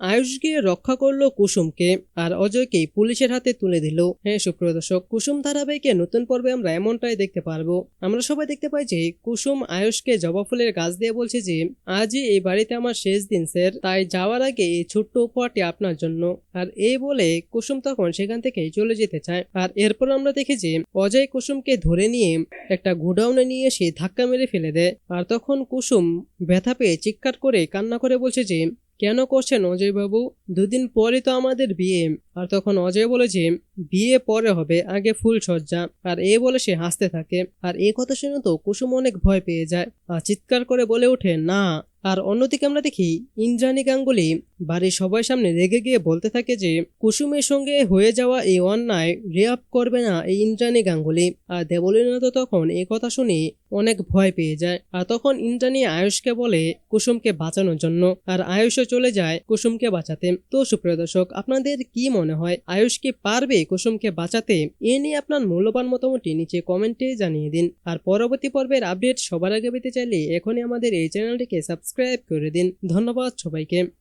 আয়ুষকে রক্ষা করল কুসুমকে আর অজয়কে পুলিশের হাতে তুলে দিল। হ্যাঁ সুপ্রিয় দর্শক, কুসুম ধারাবাহিকে নতুন পর্বে আমরা এমনটাই দেখতে পারব। আমরা সবাই দেখতে পাই যে কুসুম আয়ুষকে জবা ফুলের গাছ দিয়ে বলছে যে, আজই এই বাড়িতে আমার শেষ দিন, স্যার। তাই যাওয়ার আগে এই ছোট্ট উপহারটি আপনার জন্য। আর এই বলে কুসুম তখন সেখান থেকে চলে যেতে চায়। আর এরপর আমরা দেখি যে, অজয় কুসুমকে ধরে নিয়ে একটা গোডাউনে নিয়ে এসে ধাক্কা মেরে ফেলে দেয়। আর তখন কুসুম ব্যথা পেয়ে চিৎকার করে কান্না করে বলছে যে কেন করছেন অজয়বাবু দুদিন পরে তো আমাদের বিয়ে। আর তখন অজয় বলেছে বিয়ে পরে হবে, আগে ফুল সজ্জা। আর এ বলে সে হাসতে থাকে। আর এ কথা শুনে তো কুসুম অনেক ভয় পেয়ে যায়। আর চিৎকার করে বলে ওঠে, না আর অন্যদিকে আমরা দেখি, ইন্দ্রাণী গাঙ্গুলি বাড়ির সবাই সামনে রেগে গিয়ে বলতে থাকে যে, কুসুমের সঙ্গে হয়ে যাওয়া এই অন্যায় রেয়াপ করবে না এই ইন্দ্রাণী গাঙ্গুলি। আর দেবলীনা তো তখন এই কথা শুনে অনেক ভয় পেয়ে যায়। আর তখন ইন্দ্রাণী আয়ুষকে বলে কুসুমকে বাঁচানোর জন্য। আর আয়ুষও চলে যায় কুসুমকে বাঁচাতে। তো সুপ্রিয় দর্শক, আপনাদের কি মনে হয়, আয়ুষ কি পারবে কুসুমকে বাঁচাতে? এ নিয়ে আপনার মূল্যবান মতামতটি নিচে কমেন্টে জানিয়ে দিন। আর পরবর্তী পর্বের আপডেট সবার আগে পেতে চাইলে এখনই আমাদের এই চ্যানেলটিকে সাবস্ক্রাইব করে দিন। ধন্যবাদ সবাইকে।